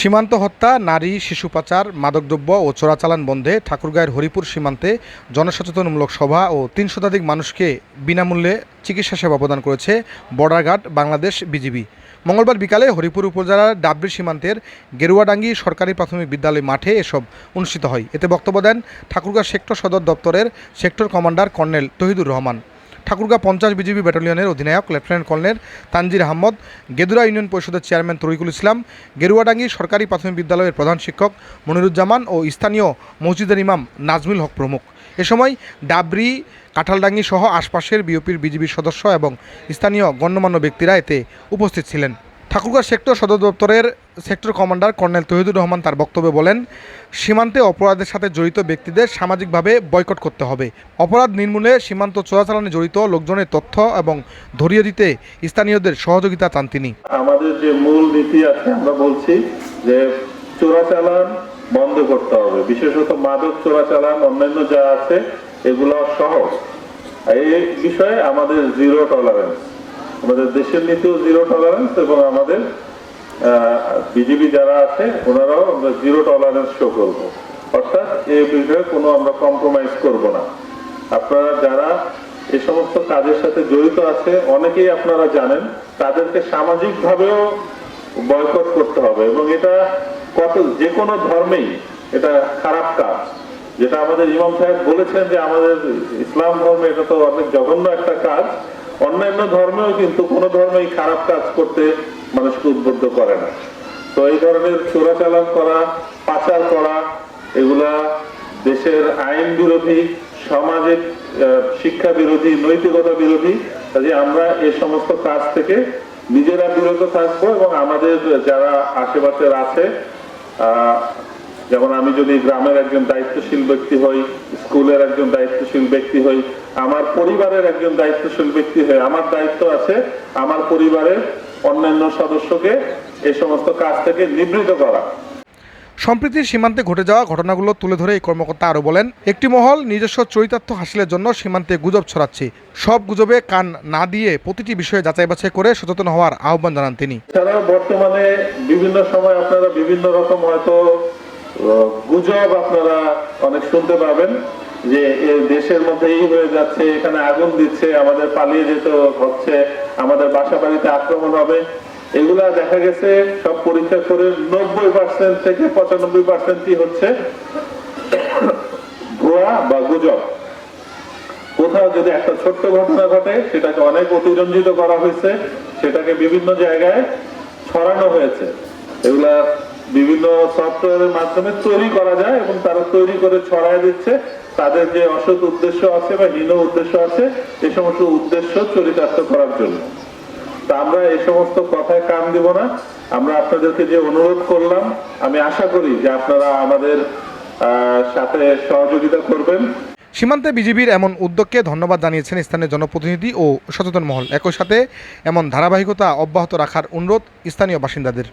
সীমান্ত হত্যা, নারী, শিশু পাচার, মাদকদ্রব্য ও চোরাচালান বন্ধে ঠাকুরগাঁয়ের হরিপুর সীমান্তে জনসচেতনমূলক সভা ও তিন শতাধিক মানুষকে বিনামূল্যে চিকিৎসা সেবা প্রদান করেছে বর্ডার গার্ড বাংলাদেশ বিজিবি। মঙ্গলবার বিকালে হরিপুর উপজেলার ডাবরি সীমান্তের গেরুয়াডাঙ্গি সরকারি প্রাথমিক বিদ্যালয় মাঠে এসব অনুষ্ঠিত হয়। এতে বক্তব্য দেন ঠাকুরগাঁ সেক্টর সদর দপ্তরের sector commander colonel Tahidur Rahman. Thakurgaon পঞ্চাশ বিজিবি ব্যাটালিয়নের অধিনায়ক, lieutenant colonel Tanzir Ahmed, Gedura union পরিষদের চেয়ারম্যান তরিকুল ইসলাম, গেরুয়াডাঙ্গি সরকারি প্রাথমিক বিদ্যালয়ের প্রধান শিক্ষক মনিরুজ্জামান ও স্থানীয় মসজিদের ইমাম নাজমুল হক প্রমুখ। এ সময় ডাবরি, কাঁঠালডাঙ্গি সহ আশপাশের বিওপির বিজিবির সদস্য এবং স্থানীয় গণ্যমান্য ব্যক্তিরা এতে উপস্থিত ছিলেন। ঠাকুরগাঁ সেক্টর সদর দপ্তরের sector commander colonel Tahidur Rahman তার বক্তব্যে বলেন, সীমান্তে অপরাধের সাথে জড়িত ব্যক্তিদের সামাজিকভাবে বয়কট করতে হবে। অপরাধ নির্মূলে সীমান্ত চোরাচালানে জড়িত লোকজনের তথ্য এবং ধরিয়ে দিতে স্থানীয়দের সহযোগিতা চান তিনি। আমাদের যে মূল নীতি আছে, আমরা বলছি যে চোরাচালান বন্ধ করতে হবে। বিশেষত মাদক চোরাচালান, অন্যান্য যা আছে, এগুলো সহ এই বিষয়ে আমাদের জিরো টলারেন্স আমাদের দেশের নীতিও জিরো টলারেন্স এবং আমাদের বিজেপি যারা আছে, ওনারাও আমরা জিরো টলারেন্স শো করব। অর্থাৎ এই বিষয়ে কোনো আমরা কম্প্রোমাইজ করব না। আপনারা যারা এ সমস্ত কাজের সাথে জড়িত আছে, অনেকেই আপনারা জানেন, তাদেরকে সামাজিকভাবেও বয়কট করতে হবে এবং এটা কত, যে কোনো ধর্মেই এটা খারাপ কাজ। যেটা আমাদের ইমাম সাহেব বলেছেন যে আমাদের ইসলাম ধর্মে এটা তো অনেক জঘন্য একটা কাজ। অন্যান্য ধর্মেও কিন্তু কোন ধর্মেই খারাপ কাজ করতে মানুষকে উদ্বুদ্ধ করে না। তো এই ধরনের চোরাচালান করা, পাচার করা, এগুলা দেশের আইন বিরোধী সামাজিক শিক্ষা বিরোধী, নৈতিকতা বিরোধী, কাজে আমরা এই সমস্ত কাজ থেকে নিজেরা বিরত থাকব এবং আমাদের যারা আশেপাশের আছে যেমন আমি যদি গ্রামের একজন দায়িত্বশীল ব্যক্তি হই স্কুলের একজন দায়িত্বশীল ব্যক্তি হই আমার পরিবারের একজন দায়িত্বশীল ব্যক্তি হই আমার দায়িত্ব আছে আমার পরিবারের অন্যান্য সদস্যকে এই সমস্ত কাজ থেকে নিবৃত করা। সম্প্রীতির সীমান্তে ঘটে যাওয়া ঘটনাগুলো তুলে ধরে এই কর্মকর্তা আরও বলেন একটি মহল নিজস্ব চরিতার্থ হাসিলের জন্য সীমান্তে গুজব ছড়াচ্ছে। সব গুজবে কান না দিয়ে প্রতিটি বিষয়ে যাচাই বাছাই করে সচেতন হওয়ার আহ্বান জানান তিনি। বর্তমানে বিভিন্ন সময় আপনারা বিভিন্ন রকম হয়তো গুজব আপনারা অনেক শুনতে পাবেন যে দেশের মধ্যে এই হয়ে যাচ্ছে, এখানে আগুন দিচ্ছে, আমাদের পালিয়ে যেতে হচ্ছে, আমাদের বাসা বাড়িতে আক্রমণ হবে। এগুলা দেখা গেছে, সব পরীক্ষা করে নব্বই পার্সেন্ট থেকে পঁচানব্বই পার্সেন্টই হচ্ছে ভুয়া বা গুজব। কোথাও যদি একটা ছোট্ট ঘটনা ঘটে, সেটাকে অনেক অতিরঞ্জিত করা হয়েছে, সেটাকে বিভিন্ন জায়গায় ছড়ানো হয়েছে। এগুলা বিভিন্ন সফটওয়্যারের মাধ্যমে তৈরি করা যায় এবং তারা তৈরি করে ছড়ায় দিচ্ছে। তাদের যে অসৎ উদ্দেশ্য আছে বা হীন উদ্দেশ্য আছে এই সমস্ত উদ্দেশ্য চরিতার্থ করার জন্য। তা আমরা এই সমস্ত কথায় কান দিব না। আমরা আপনাদেরকে যে অনুরোধ করলাম, আমি আশা করি যে আপনারা আমাদের সাথে সহযোগিতা করবেন। সীমান্তে বিজিবির এমন উদ্যোগকে ধন্যবাদ জানিয়েছেন স্থানীয় জনপ্রতিনিধি ও সচেতন মহল। একই সাথে এমন ধারাবাহিকতা অব্যাহত রাখার অনুরোধ স্থানীয় বাসিন্দাদের।